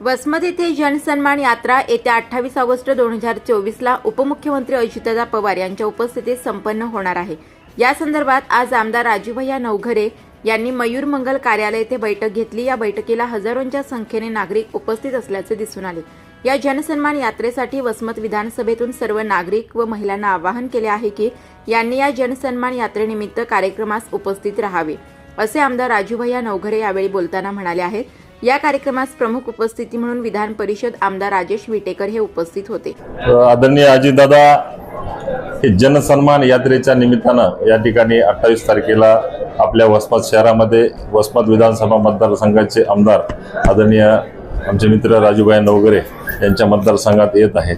वसमत येथे जनसन्मान यात्रा येत्या अठ्ठावीस ऑगस्ट दोन हजार चोवीसला उपमुख्यमंत्री अजितदा पवार यांच्या उपस्थितीत संपन्न होणार आहे. या संदर्भात आज आमदार राजूभैया नवघरे यांनी मयूर मंगल कार्यालय येथे बैठक घेतली. या बैठकीला हजारोंच्या संख्येने नागरिक उपस्थित असल्याचे दिसून आले. या जनसन्मान यात्रेसाठी वसमत विधानसभेतून सर्व नागरिक व महिलांना आवाहन केले आहे की यांनी या जनसन्मान यात्रेनिमित्त कार्यक्रमास उपस्थित राहावे असे आमदार राजूभैया नवघरे यावेळी बोलताना म्हणाले आहेत. या कार्यक्रमास प्रमुख उपस्थिती म्हणून विधान परिषद आमदार राजेश विटेकर हे उपस्थित होते. आदरणीय अजितदादा हे जनसन्मान यात्रेच्या निमित्तानं या ठिकाणी अठ्ठावीस तारखेला आपल्या वसमत शहरामध्ये वसमत विधानसभा मतदारसंघाचे आमदार आदरणीय आमचे मित्र राजूभाई नवगरे यांच्या मतदारसंघात येत आहेत.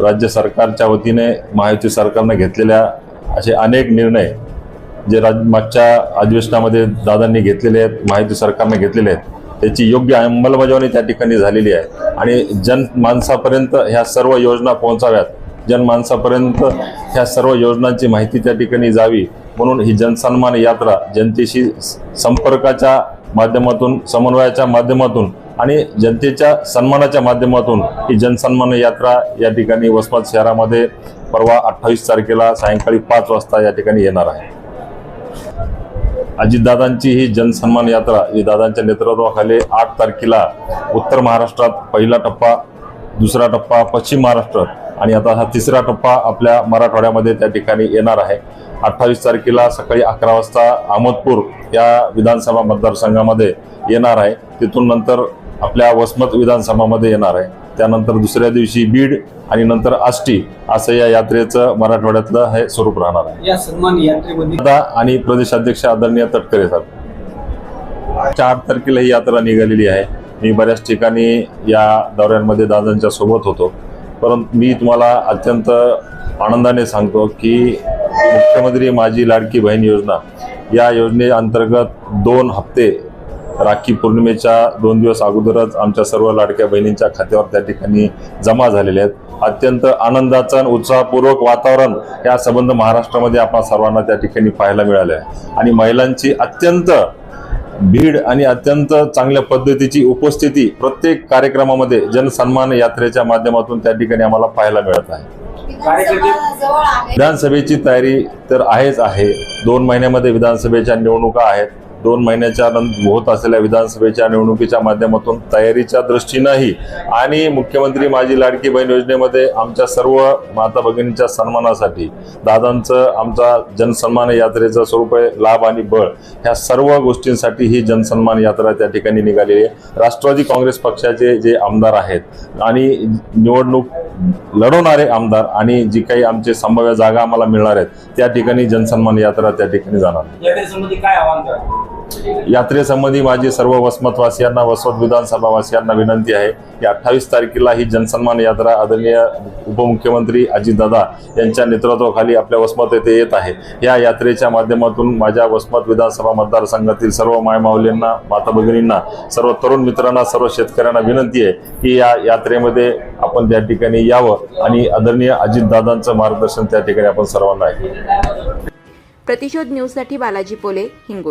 राज्य सरकारच्या वतीने महायुती सरकारनं घेतलेल्या असे अनेक निर्णय जे राज मागच्या अधिवेशनामध्ये दादांनी घेतलेले आहेत माहिती सरकारने घेतलेले आहेत त्याची योग्य अंमलबजावणी त्या ठिकाणी झालेली आहे. आणि जन माणसापर्यंत ह्या सर्व योजना पोहोचाव्यात. जनमानसापर्यंत ह्या सर्व योजनांची माहिती त्या ठिकाणी जावी. म्हणून ही जनसन्मान यात्रा जनतेशी संपर्काच्या माध्यमातून समन्वयाच्या माध्यमातून आणि जनतेच्या सन्मानाच्या माध्यमातून ही जनसन्मान यात्रा या ठिकाणी वसमत शहरामध्ये परवा अठ्ठावीस तारखेला सायंकाळी पाच वाजता या ठिकाणी येणार आहे. अजितदादांची ही जनसन्मान यात्रा ही दादांच्या नेतृत्वाखाली आठ तारखेला उत्तर महाराष्ट्रात पहिला टप्पा दुसरा टप्पा पश्चिम महाराष्ट्र आणि आता हा तिसरा टप्पा आपल्या मराठवाड्यामध्ये त्या ठिकाणी येणार आहे. अठ्ठावीस तारखेला सकाळी अकरा वाजता अहमदपूर या विधानसभा मतदारसंघामध्ये येणार आहे. तिथून नंतर आपल्या वसमत विधानसभामध्ये येणार आहे. त्यानंतर दुसऱ्या दिवशी बीड आणि नंतर आष्टी असं या यात्रेचं मराठवाड्यातलं हे स्वरूप राहणार आहे. या सन्मान यात्रेमध्ये दादा आणि प्रदेशाध्यक्ष आदरणीय तटकरे साहेब चार तारखेला ही यात्रा निघालेली आहे. मी बऱ्याच ठिकाणी या दौऱ्यांमध्ये दादांच्या सोबत होतो. परंतु मी तुम्हाला अत्यंत आनंदाने सांगतो की मुख्यमंत्री माझी लाडकी बहीण योजना या योजनेअंतर्गत दोन हप्ते राखी पौर्णिमेच्या दोन दिवस अगोदरच आमच्या सर्व लाडक्या बहिणींच्या खात्यावर त्या ठिकाणी जमा झालेले आहेत. अत्यंत आनंदाचं आणि उत्साहपूर्वक वातावरण या संबंध महाराष्ट्रामध्ये आपण सर्वांना त्या ठिकाणी पाहायला मिळाले आहे. आणि महिलांची अत्यंत भीड आणि अत्यंत चांगल्या पद्धतीची उपस्थिती प्रत्येक कार्यक्रमामध्ये जनसन्मान यात्रेच्या माध्यमातून त्या ठिकाणी आम्हाला पाहायला मिळत आहे. विधानसभेची तयारी तर आहेच आहे. दोन महिन्यामध्ये विधानसभेच्या निवडणुका आहेत. दोन महिन्याच्या नंतर होत असलेल्या विधानसभेच्या निवडणुकीच्या माध्यमातून तयारीच्या दृष्टीनंही आणि मुख्यमंत्री माझी लाडकी बहीण योजनेमध्ये आमच्या सर्व माता भगिनींच्या सन्मानासाठी दादांचं आमचा जनसन्मान यात्रेचं स्वरूप आहे लाभ आणि बळ ह्या सर्व गोष्टींसाठी ही जनसन्मान यात्रा त्या ठिकाणी निघालेली आहे. राष्ट्रवादी काँग्रेस पक्षाचे जे आमदार आहेत आणि निवडणूक लढवणारे आमदार आणि जी काही आमचे संभाव्य जागा आम्हाला मिळणार आहेत त्या ठिकाणी जनसन्मान यात्रा त्या ठिकाणी जाणार. काय आव्हान यात्रेसंबंधी माझी सर्व वसमतवासियांना वसमत विधानसभावासियांना विनंती आहे की अठ्ठावीस तारखेला ही जनसन्मान यात्रा आदरणीय उपमुख्यमंत्री अजितदादा यांच्या नेतृत्वाखाली आपल्या वसमत येथे येत आहे. या यात्रेच्या माध्यमातून माझ्या वसमत विधानसभा मतदारसंघातील सर्व मायमाऊलींना माता भगिनींना सर्व तरुण मित्रांना सर्व शेतकऱ्यांना विनंती आहे की या यात्रेमध्ये आपण त्या ठिकाणी यावं आणि आदरणीय अजितदादांचं मार्गदर्शन त्या ठिकाणी आपण सर्वांना आहे प्रतिशोध न्यूजसाठी बालाजी पोले हिंगोली.